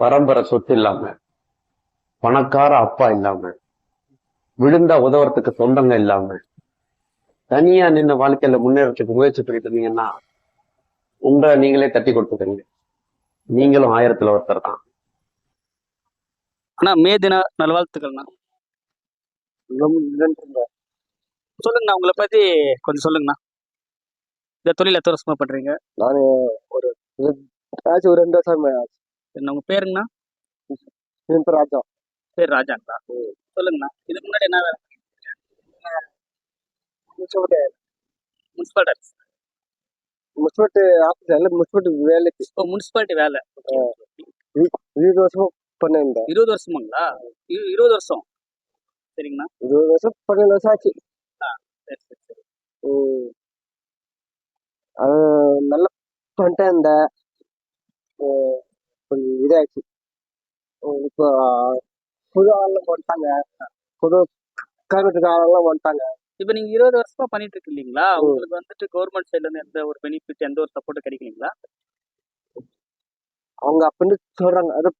பரம்பரை சொத்து இல்லாம பணக்கார அப்பா இல்லாம விழுந்தா உதவுறதுக்கு சொந்தங்க இல்லாம தனியா நின்று வாழ்க்கையில முன்னேறதுக்கு முயற்சி பண்ணிட்டு இருந்தீங்கன்னா உங்களை நீங்களே தட்டி கொடுத்துக்கிறீங்க. நீங்களும் ஆயிரத்துல ஒருத்தர் தான். அண்ணா மே தின நல்வாழ்த்துக்கள்ண்ணா. சொல்லுங்கண்ணா உங்களை பத்தி கொஞ்சம் சொல்லுங்கண்ணா. இந்த தொழில் எத்தனை வருஷமா பண்றீங்க? நான் ஒரு ஆச்சு ஒரு ரெண்டு வருஷம் ஆச்சு என்ன உங்க பேருங்கண்ணா? என் பேர் ராஜா பேர் ராஜாங்களா? சொல்லுங்கண்ணா. இதுக்கு முன்னாடி என்ன வேலை முச்சுப்பட்டு முனிசிபாலிட்டி. ஆஃபீஸ் ஆஃபீஸ் எல்லாம் முச்சுப்பட்டு வேலைக்கு. முனிசிபாலிட்டி வேலை. இருபது வருஷமா பண்ணிருந்தேன் இருபது வருஷமாங்களா? இரு- இருபது வருஷம். சரிங்கண்ணா. இருபது வருஷம் பன்னெண்டு வருஷம் ஆச்சு. சரி சரி சரி. ம். அது நல்லா பண்ணிட்டே இருந்தேன். அஹ் கொஞ்சம் இதாச்சு அஹ் இப்போ புது ஆளுங்க வந்துட்டாங்க. புது கருத்துக்கு ஆளெல்லாம் வந்துட்டாங்க. இப்போ நீங்க இருபது வருஷமா பண்ணிட்டு இருக்கு இல்லைங்களா உங்களுக்கு வந்துட்டு கவர்மெண்ட் சைட்ல இருந்து எந்த ஒரு பெனிஃபிட் எந்த ஒரு சப்போர்ட் கிடைக்கலீங்களா? அவங்க அப்படின்னு சொல்றாங்க. அது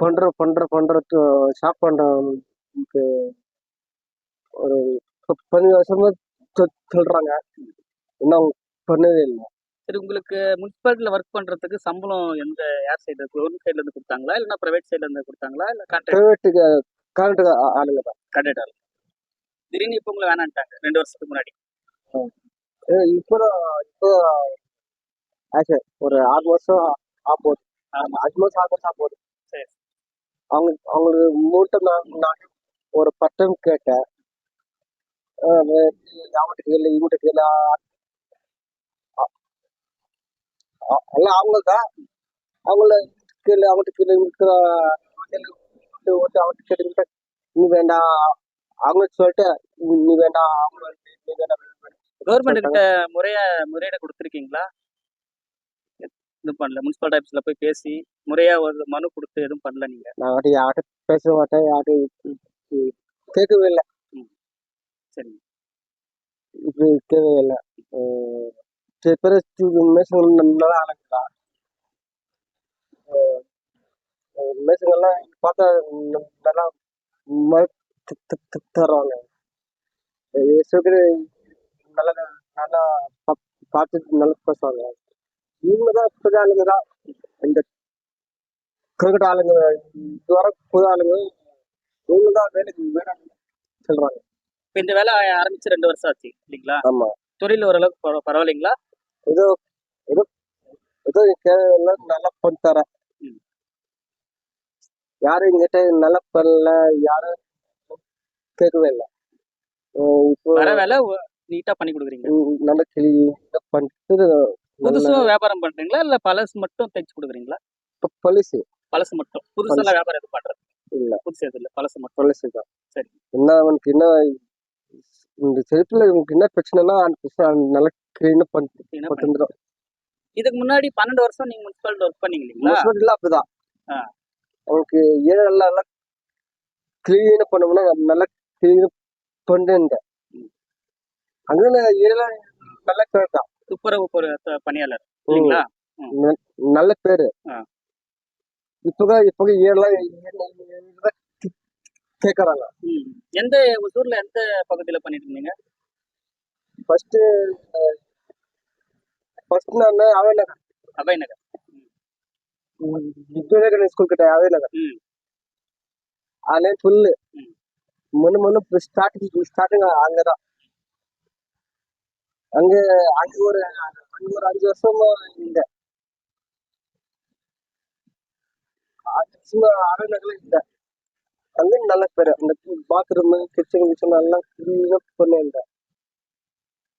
பண்ற பண்ற பண்றது ஷாப் பண்றவங்களுக்கு ஒரு பதினஞ்சு வருஷமா சொல்றாங்க. இன்னும் அவங்க பண்ணவே இல்லை. சரி உங்களுக்கு முனிசிபாலிட்டியில ஒர்க் பண்றதுக்கு சம்பளம் எந்த யார் சைடு கவர்மெண்ட் சைட்ல இருந்து கொடுத்தாங்களா? இல்லைன்னா பிரைவேட் சைட்ல இருந்து கொடுத்தாங்களா? இல்ல கான்ட்ராக்ட் கரண்ட்டுக்கு ஆளுங்க தான். கான்ட்ராக்ட் திடீர்னு இப்போ உங்களை வேணான்ட்டாங்க ரெண்டு வருஷத்துக்கு முன்னாடி. இப்போ இப்போ ஆச்சு ஒரு ஆறு மாசம் ஆகுது ஆமா. அஞ்சு மாசம் ஆறு மாசம் ஆகுது சரி. அவங்க அவங்களுக்கு மூட்டை நான் ஒரு பட்டம் கேட்டேன். அஹ் வே- அவன்கிட்ட கேளு எல்லாம் அவங்க தான் அவங்கள கேளு அவன்கிட்ட கேளு இவங்கிட்ட கேளு. ஓட்டு அவன்கிட்ட கேட்டு நீ வேண்டாம் அவங்க சொல்லிட்டு நீ- வேண்டாம் அவங்க நீ வேண்டாம் கவர்மெண்ட் கிட்ட முறைய முறையீடு கொடுத்துருக்கீங்களா? இது பண்ணல. முனிசிபாலிட்டி ஆஃபீஸ்ல போய் பேசி முறையா ஒரு மனு கொடுத்து எதுவும் பண்ணல நீங்க? நான் யார்கிட்ட பேச மாட்டேன். யார்கிட்ட கேட்கவே இல்லை. சரி இப்படி கேட்கவே இல்லை. அஹ் சில பேர் மேசங்க நல்லா அழகுதா மேசங்கெல்லாம் பார்த்தா நல்லா மறு த- த- த- தருவாங்க சில பேர் நல்லா நல்லா பார்த்து நல்லா பேசுவாங்க இவங்க தான் புது ஆளுங்க தான் இந்த கிரிக்கெட் ஆளுங்க இதுவரை புது ஆளுங்க இவங்க தான் வேலைக்கு வேணும் சொல்றாங்க இந்த வேலை ஆரம்பிச்சு ரெண்டு வருஷம் ஆச்சு இல்லைங்களா ஆமா தொழில் ஓரளவுக்கு பரவ- பரவாயில்லைங்களா ஏதோ ஏதோ ஏதோ கேள்வி நல்லா பண்ணி தரேன் ம். யாரும் எங்கிட்ட நல்லா பண்ணல யாரும் கேட்கவே இல்லை. வர வேலை நீட்டா பண்ணி கொடுக்குறீங்க. கிளி பண்ணிட்டு புதுசும் வியாபாரம் பண்றீங்களா? இல்ல பழசு மட்டும் தைச்சு கொடுக்குறீங்களா? policy பழசு. மட்டும். புதுசெல்லாம் வியாபாரம் எதுவும் பண்றது இல்ல. புதுசு எதுவும் இல்ல. பழசு மட்டும். policy தான். சரி. என்ன அவனுக்கு என்ன இந்த செருப்புல இவனுக்கு என்ன பிரச்சனைனா அந்த பிரச்சனை நல்லா கிளீனா பண்ணி என்ன போட்டு பண்ணி- வந்துடும் இதுக்கு முன்னாடி பன்னெண்டு வருஷம் நீங்க முனிசிபாலிட்டி ஒர்க் பண்ணீங்க இல்லைங்களா? முனிசிபாலிட்டில அப்படிதான். அவனுக்கு ஏன் நல்லா கிளீனா பண்ணோம்னா நல்லா கிளீனா பண்ணிட்டு ம். அங்க ஏரியால நல்ல தான். துப்புரவு பணியாளர் இல்லைங்களா? நல்ல பேரு. இப்பதான் இப்ப ஏரியால கேக்குறாங்க. எந்த ஊர்ல எந்த பகுதியில பண்ணிட்டு இருந்தீங்க? ஃபர்ஸ்ட் ஃபர்ஸ்ட் நான் அவே நகர் அபய் நகர் வித்யாநகர் ஸ்கூல் கிட்ட அவே நகர் ம். அதுல ஃபுல்லு. முன்ன முன்ன ஸ்டார்டிங் ஸ்டார்டிங் அங்க அங்க ஒரு அங்க ஒரு அஞ்சு வருஷமா இந்த சும்மா அரை நகர்ல இந்த அங்க நல்ல பேரு. அந்த பாத்ரூம் கிச்சன் கிச்சன் எல்லாம் கிளீனா பண்ணிருந்தேன்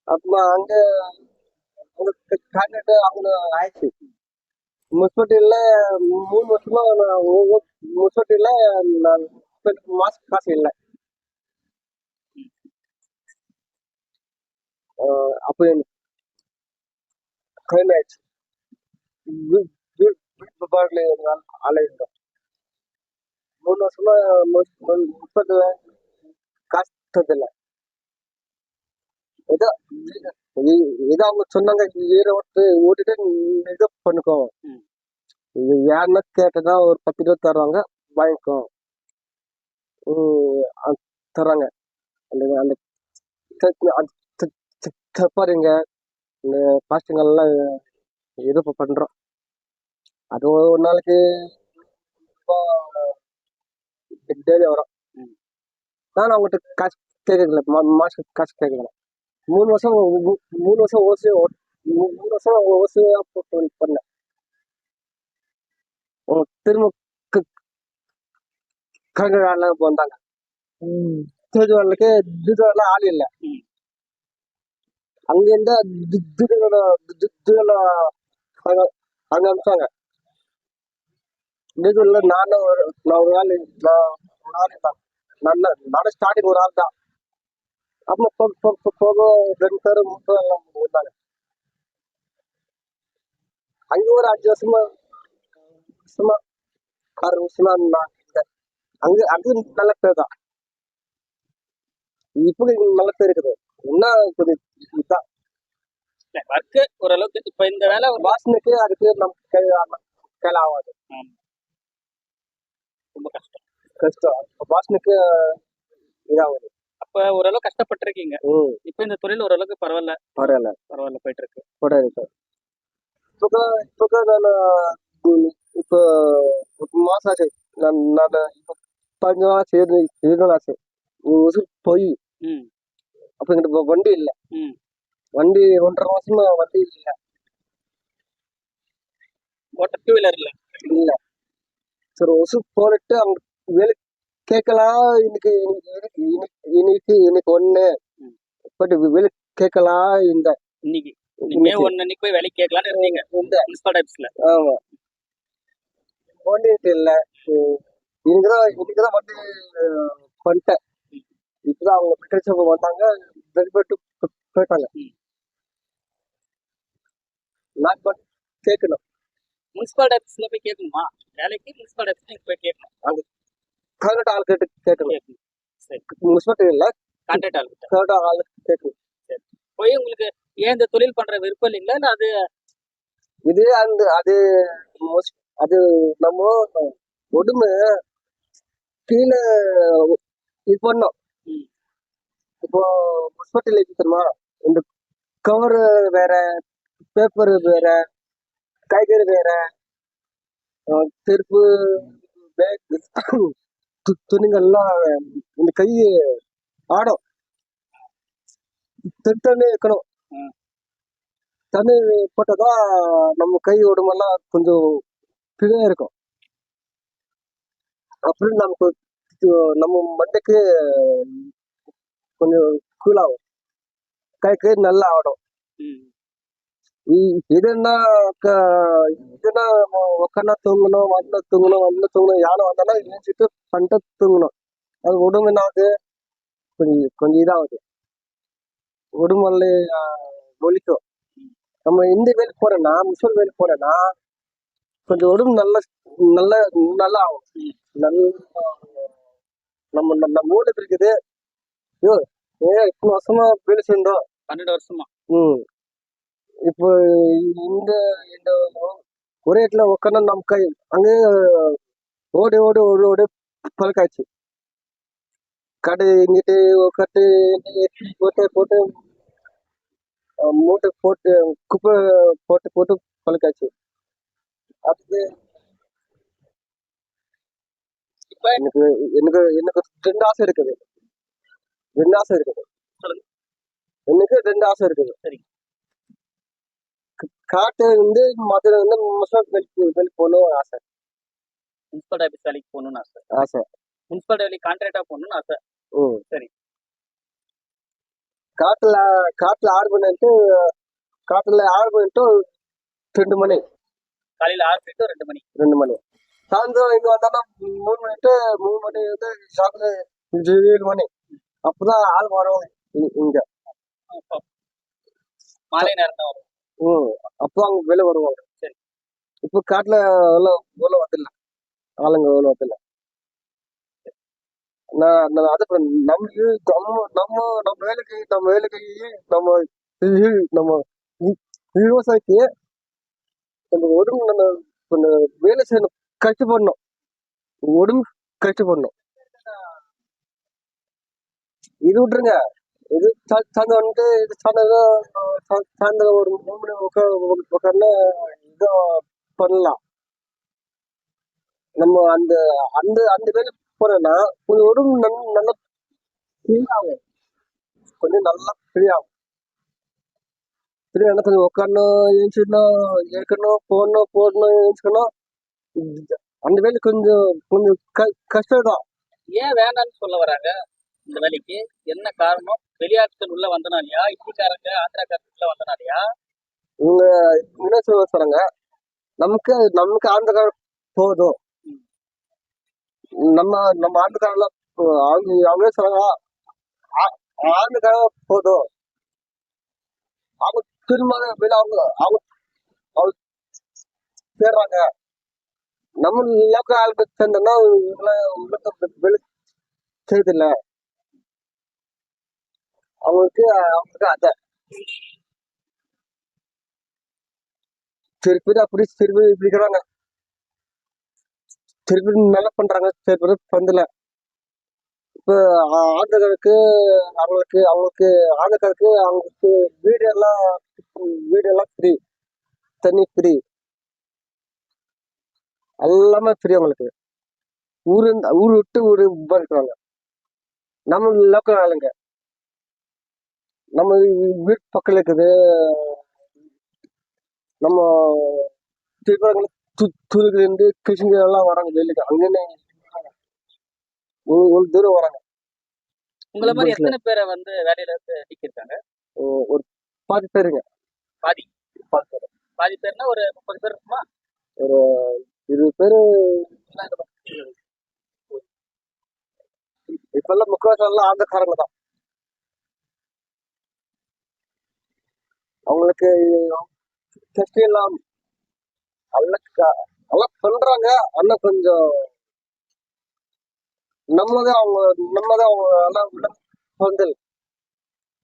அப்புறமா அங்க அங்க கான்ட்ராக்ட் அவங்க ஆயிடுச்சு முனிசிபாலிட்டியில மூணு வருஷமா நான் ஒவ்வொரு முனிசிபாலிட்டியில நான் மாசம் காசு இல்லை ஆஹ் அப்போ எனக்கு கல்யாணம் ஆயிடுச்சு வீ- வீ- வீட்டு பாட்டில் அலையிருந்தோம் மூணு வருஷமா முப்பது காசு தரதில்ல ஏதோ ஏதோ அவங்க சொன்னாங்க ஈர ஓட்டு ஓட்டிட்டு இதை பண்ணிக்கோ. ஏன்னு கேட்டதா ஒரு பத்து ரூபா தருவாங்க வாங்கிக்கோ. தர்றாங்க. அந்த அந்த தப்பாருங்க இந்த பாஸ்டிங்கெல்லாம் இது பண்றோம். அது ஒரு நாளைக்கு டெய்லி வரும். நான் அவங்ககிட்ட காசு கேட்கல மாசம் காசு கேட்கல மூணு வருஷம் மூணு வருஷம் ஓசி மூணு வருஷம் ஓசியா போட்டு பண்ணேன் திரும்ப க- கங்க வந்தாங்க திருது வேலைக்கு ஆள் இல்லை. அங்கிருந்த அங்க அனுப்பாங்க அனுப்பிச்சாங்க இதுல நானும் ஒரு நான் ஒரு ஆள் நான் ஒரு ஆள் தான் நல்ல நானும் ஸ்டார்டிங் ஒரு ஆள் தான் அப்புறம் போக போக போக போக ரெண்டு பேர் மூணு பேர் எல்லாம் வந்தாங்க அங்க ஒரு அஞ்சு வருஷமா வருஷமா ஆறு வருஷமா நான். அங்க அது நல்ல பேர் தான் இப்போ நல்ல பேர் இருக்குது என்ன கொஞ்சம் இதுதான் ஒர்க்கு ஓரளவுக்கு இப்ப இந்த வேலை ஒரு வாசனைக்கு அதுக்கு நம்ம கை கையில் ஆகாது ரொம்ப கஷ்டம் கஷ்டம் வாசனைக்கு இதாகுது அப்ப ஓரளவு கஷ்டப்பட்டிருக்கீங்க. இப்ப இந்த தொழில் ஓரளவுக்கு பரவாயில்ல. பரவாயில்ல. பரவாயில்ல போயிட்டு இருக்கு. பரவாயில்ல சார். இப்போ இப்போ நான் இப்போ ஒரு மாசம் ஆச்சு நான் நான் இப்போ பதினஞ்சு நாள் சேர்ந்து இருபது நாள் ஆச்சு உசுர் போய் அப்போ எங்கிட்ட வண்டி இல்லை. வண்டி ஒன்றரை மாசமா வண்டி இல்லை. ஓட்ட டூ வீலர் இல்ல. இல்ல சரி ஒசு போட்டுட்டு அவங்க வேலை கேட்கலாம். இன்னைக்கு இன்னைக்கு இன்னைக்கு ஒண்ணு. பட் வேலை கேட்கலாம் இந்த இன்னைக்கு. மே ஒன்னு அன்னைக்கு போய் வேலைக்கு கேட்கலாம்னு இருந்தீங்க. இந்த. முனிசிபல் டைப்ஸ்ல ஆமா. வண்டி இல்ல. இன்னைக்குதான் இன்னைக்குதான் அஹ், பண்ணிட்டேன் இப்பதான் அவங்க ஷாப் வந்தாங்க. போ- போயிட்டாங்க. நான் கேட்கணும். முனிசிபல் டைப்ஸ்ல போய் கேட்கணுமா? வேலைக்கு முனிசிபல் நீங்க போய் கேட்கணும். கரெக்ட் ஆள் கேட்டு சரி முனிசிபாலிட்டி இல்ல கான்ட்ராக்ட் ஆளுகிட்ட கரெக்ட் ஆள் கேட்கணும். போய் உங்களுக்கு ஏன் இந்த தொழில் பண்ற விருப்பம் இல்லைங்களா? இல்ல அது இது அந்த அது அது நம்ம உடம்பு கீழே இது பண்ணோம். இப்போ ஹாஸ்பிட்டல் தெரியுமா? இந்த கவர் வேற பேப்பர் வேற காய்கறி வேற செருப்பு பேக் துணிங்கள்லாம் இந்த கை ஆடும். தண்ணி வைக்கணும் ம். தண்ணி போட்டதான் நம்ம கை உடம்பெல்லாம் கொஞ்சம் ஃப்ரீயா இருக்கும். அப்புறம் நமக்கு நம்ம மண்டைக்கு கொஞ்சம் கூல் ஆகும். கைக்கு நல்லா ஆடும். இ- இதுன்னா க- இதுன்னா உக்காந்தா தூங்கணும் வந்து தூங்கணும் வந்து தூங்கணும் யானை வந்தாலும் எழுந்திட்டு பண்ணிட்டு தூங்கணும் அது உடம்பு என்ன ஆகுது கொஞ்சம் கொஞ்சம் இதாகுது உடம்புல ஒலிக்கும் நம்ம இந்த வேலைக்கு போறேன்னா முசல் வேலைக்கு போறேன்னா கொஞ்சம் உடம்பு நல்ல நல்ல நல்லா ஆகும். நல்ல நம்ம நம்ம ஊர்ல இருக்குது ஐயோ ஏ இத்தனை வருஷமா வேலை செஞ்சோம் பன்னெண்டு வருஷமா ம் இப்போ இந்த இந்த ஒரே இடத்துல உட்காந்து நம்ம கை அங்கே ஓடி ஓடி ஓடி ஓடி பழக்காச்சு கடை இங்கிட்டு உட்காந்து போட்டு போட்டு மூட்டை போட்டு குப்பை போட்டு போட்டு பழக்காச்சு அதுக்கு எனக்கு எனக்கு எனக்கு ரெண்டு ஆசை இருக்குது. ரெண்டு ஆசை இருக்குது. எனக்கு ரெண்டு ஆசை இருக்குது. சரி. காட்டு வந்து மதுரை வந்து முஸ்லிம் வெளிக்கு வெளிக்கு போகணும் ஆசை. முனிசிபல் டைப்ஸ் வேலைக்கு போகணும்னு ஆசை. ஆசை. முனிசிபல் வேலைக்கு கான்ட்ராக்டா போகணும்னு ஆசை. ம். சரி. காட்டுல காட்டுல ஆறு பண்ணிட்டு காட்டுல ஆறு பண்ணிட்டு ரெண்டு மணி. காலையில ஆறு மணி ரெண்டு மணி. ரெண்டு மணி. சாயந்தரம் இங்க வந்தானா மூணு மணி மூணு மணி வந்து சாயந்தரம் ஏழு மணி. அப்பதான் ஆள் வருவாங்க இங்க. மாலை நேரம் தான் வரும். ஓ அப்போ அவங்க வெளில வருவாங்க. சரி. இப்போ காட்டுல எல்லாம் வெளில வரதில்ல ஆளுங்க வெளில வரதில்ல நான் நான் அது நம்ம நம்ம நம்ம நம்ம வேலைக்கு நம்ம வேலைக்கு நம்ம நம்ம விவசாயிக்கு நம்ம உடம்பு நம்ம கொஞ்சம் வேலை செய்யணும். கஷ்டப்படணும். உடம்பு கஷ்டப்படணும். இது விட்டுருங்க. இது சா- வந்துட்டு இது சாயந்தரம் சா- சாயந்தரம் ஒரு மூணு உட்கார்ந்து இதோ பண்ணலாம். நம்ம அந்த அந்த அந்த வேலை போனோம்னா கொஞ்சம் உடம்பு நல்- நல்லா ஃப்ரீயாகும். கொஞ்சம் நல்லா ஃப்ரீ ஆகும் கொஞ்சம் உட்காரணும் எழுந்திரிக்கணும் ஏற்கணும் போடணும் போடணும் எழுந்திரிக்கணும். அந்த வேலை கொஞ்சம் கொஞ்சம் க கஷ்டம் தான் ஏன் வேணாம்னு சொல்ல வராங்க? இந்த வேலைக்கு என்ன காரணம்? வெளியாட்கள் உள்ள வந்தனாலயா? இந்திக்காரங்க ஆந்திராக்காரங்க உள்ள வந்தனாலயா? இவங்க என்ன சொல்ல சொல்றாங்க நமக்கு நமக்கு ஆந்திரா போதும். நம்ம நம்ம ஆந்திரக்காரெல்லாம் அவங்க அவங்களே சொல்றாங்க ஆ- ஆந்திரா போதும். அவங்க திரும்ப வெளில அவங்க அவங்க அவங்க சேர்றாங்க நம்ம லோக்கல் ஆளுக்கு சேர்ந்தோம்னா உலக வெளி செய்தில்ல. அவங்களுக்கு அவங்களுக்கு அத. சிறு பேர் அப்படி சிறு பேர் இப்படி இருக்கிறாங்க சில பேர் நல்லா பண்றாங்க. சில பேர் பந்தல. இப்போ ஆந்தகருக்கு அவங்களுக்கு அவங்களுக்கு ஆந்தகருக்கு அவங்களுக்கு வீடு எல்லாம் வீடு எல்லாம் ஃப்ரீ தண்ணி ஃப்ரீ எல்லாமே ஃப்ரீ அவங்களுக்கு. ஊரு ஊர் விட்டு ஊர் இருக்கிறாங்க நம்ம லோக்கல் ஆளுங்க. நம்ம வீட்டு பக்கத்துல இருக்குது. நம்ம திருப்பரங்குல தூருக்குலேருந்து கிருஷ்ணகிரி எல்லாம் வராங்க வெளியில அங்கன்னு ஒரு ஒரு தூரம் வராங்க. உங்களை மாதிரி. எத்தனை பேரை வந்து வேலையில இருந்து நீக்கிருக்காங்க ஒரு பாதி பேருங்க. பாதி. பாதி பேர். பாதி பேர்னா ஒரு முப்பது பேர் இருக்குமா? ஒரு இருபது பேரு. இப்பெல்லாம் முக்காவாசி எல்லாம் ஆந்திரக்காரங்க தான். அவங்களுக்கு டெஸ்ட் எல்லாம் நல்லா க- பண்றாங்க. ஆனா கொஞ்சம் நம்மதான் அவங்க நம்மதான் அவங்க எல்லாம் உள்ள பந்தல்.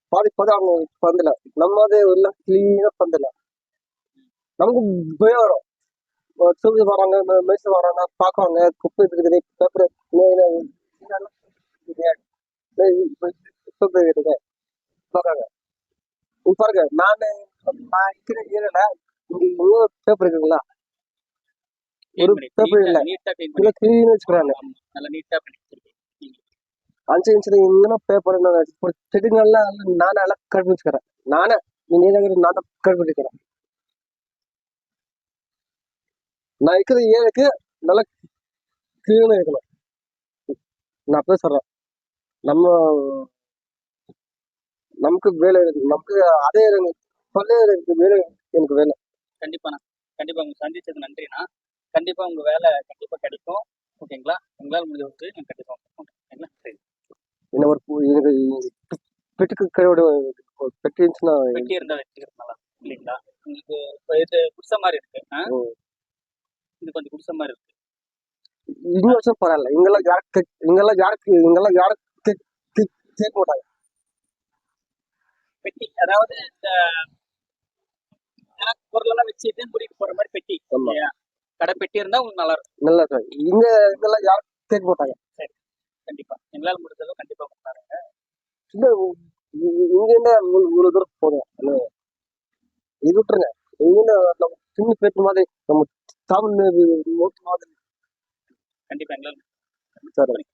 பாதி அவங்க பந்தல. நம்மதே உள்ள கிளீனா பந்தல. நமக்கு பயம் வரும். தூக்கி வராங்க மெஸ் வராங்க பார்க்குவாங்க குப்பை இருக்குது பேப்பர் குப்பை இருக்குது பாருங்க நான் நான் இருக்கிற ஏரியால இங்க இவ்வளோ பேப்பர் இருக்குங்களா? ஒரு பேப்பர் இல்ல. நீட்டா கிளீன் வச்சுக்கிறாங்க. அஞ்சு இன்ச்சு இங்கே பேப்பர் ஒரு செடிங்கள்லாம் நானே எல்லாம் கழுவி வச்சுக்கிறேன். நானே நீ நீதான் நானே கழுவி வச்சுக்கிறேன். நான் இருக்கிற ஏரியாக்கு நல்லா கிளீனாக இருக்கணும். நான் போய் சொல்றேன். நம்ம நமக்கு வேலை இருக்கு நமக்கு அதே சொல்லே எனக்கு வேலை எனக்கு வேலை. கண்டிப்பா நான் கண்டிப்பா உங்க சந்திச்சது நன்றிண்ணா. கண்டிப்பா உங்க வேலை கண்டிப்பா கிடைக்கும். ஓகேங்களா? உங்களால முடிஞ்ச ஒரு நான் கண்டிப்பா உங்களுக்கு ஓகேங்களா? சரி. என்ன ஒரு எனக்கு பெட்டுக்கு கையோட பெட்டி இருந்துச்சுன்னா வெட்டி இருந்தா வச்சுக்கிறது நல்லா இருக்கும், இல்லைங்களா? உங்களுக்கு இப்ப இது குடிசை மாதிரி இருக்கு. இது கொஞ்சம் குடிசை மாதிரி இருக்கு. இன்னும் வருஷம் பரவாயில்ல. இங்கெல்லாம் யாருக்கு இங்கெல்லாம் யாருக்கு இங்கெல்லாம் யாருக்கு கேட்க மாட்டாங்க பெட்டி அதாவது இந்த பொருளெல்லாம் வச்சுட்டு கூட்டிட்டு போற மாதிரி பெட்டி கடை பெட்டி இருந்தா உங்களுக்கு நல்லா இருக்கும். நல்லா இருக்கும். இங்க இங்கெல்லாம் யாரும் கேட்க மாட்டாங்க கண்டிப்பா. எங்களால முடிஞ்சதோ கண்டிப்பா கொடுத்தாருங்க இந்த இ- இங்க இவ்வளவு தூரம் போதும். இது விட்டுருங்க. இங்க சின்ன பேட்டு மாதிரி நம்ம தமிழ் மாதிரி. கண்டிப்பா எங்களால சரி.